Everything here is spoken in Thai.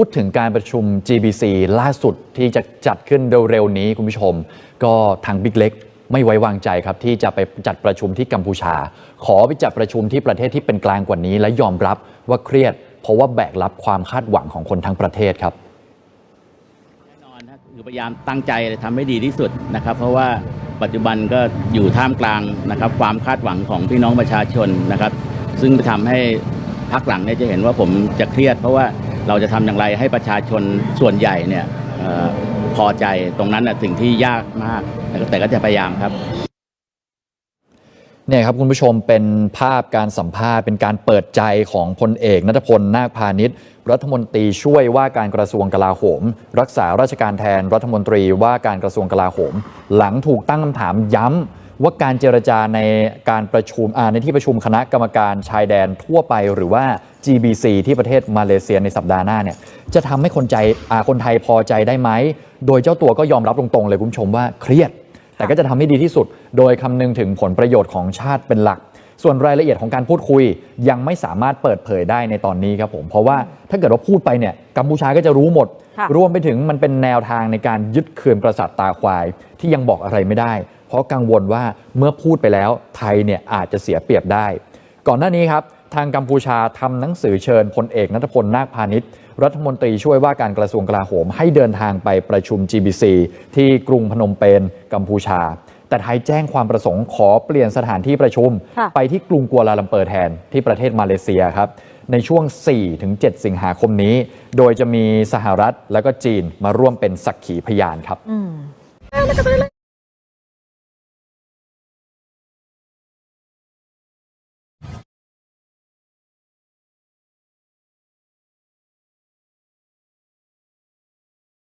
พูดถึงการประชุม GBC ล่าสุดที่จะจัดขึ้นเร็วๆนี้คุณผู้ชม ก็ทางบิ๊กเล็กไม่ไว้วางใจครับ ที่จะไปจัดประชุมที่กัมพูชา ขอไปจัดประชุมที่ประเทศที่เป็นกลางกว่านี้ และยอมรับว่าเครียด เพราะว่าแบกรับความคาดหวังของคนทั้งประเทศครับแน่นอนนะคือพยายามตั้งใจทำให้ดีที่สุดนะครับ เพราะว่าปัจจุบันก็อยู่ท่ามกลางนะครับ ความคาดหวังของพี่น้องประชาชนนะครับ ซึ่งทำให้พักหลังเนี่ยจะเห็นว่าผมจะเครียด เพราะว่า เราจะทำอย่างไรให้ประชาชนส่วนใหญ่เนี่ยออพอใจตรงนั้นน่ะสิ่งที่ยากมากแต่ก็จะพยายามครับ เนี่ยครับคุณผู้ชมเป็นภาพการสัมภาษณ์เป็นการเปิดใจของพลเอกนัทพลนาคพาณิชย์รัฐมนตรีช่วยว่าการกระทรวงกลาโหม รักษาราชการแทนรัฐมนตรีว่าการกระทรวงกลาโหม หลังถูกตั้งคำถามย้ำว่าการเจรจาในการประชุมอ่าในที่ประชุมคณะกรรมการชายแดนทั่วไปหรือว่า GBC ที่ประเทศมาเลเซียในสัปดาห์หน้าเนี่ยจะทำให้คนใจอาคนไทยพอใจได้ไหมโดยเจ้าตัวก็ยอมรับตรงๆเลยคุณผู้ชมว่าเครียด แต่ก็จะทำให้ดีที่สุด โดยคำนึงถึงผลประโยชน์ของชาติเป็นหลัก ส่วนรายละเอียดของการพูดคุยยังไม่สามารถเปิดเผยได้ในตอนนี้ครับผม เพราะว่าถ้าเกิดว่าพูดไปเนี่ยกัมพูชาก็จะรู้หมดค่ะรวมไปถึงมันเป็นแนวทางในการยึดคืนประสาทตาควาย ที่ยังบอกอะไรไม่ได้ เพราะกังวลว่าเมื่อพูดไปแล้วไทยเนี่ยอาจจะเสียเปรียบได้ ก่อนหน้านี้ครับ ทางกัมพูชาทำหนังสือเชิญพลเอกนัทพลนาคพาณิชย์ รัฐมนตรีช่วยว่าการกระทรวงกลาโหม ให้เดินทางไปประชุม GBC ที่กรุงพนมเปญกัมพูชา แต่ไทยแจ้งความประสงค์ขอเปลี่ยนสถานที่ประชุมค่ะไปที่กรุงกัวลาลัมเปอร์แทนที่ประเทศมาเลเซียครับในช่วง 4-7 สิงหาคมนี้ โดยจะมีสหรัฐและก็จีนมาร่วมเป็นสักขีพยานครับอืม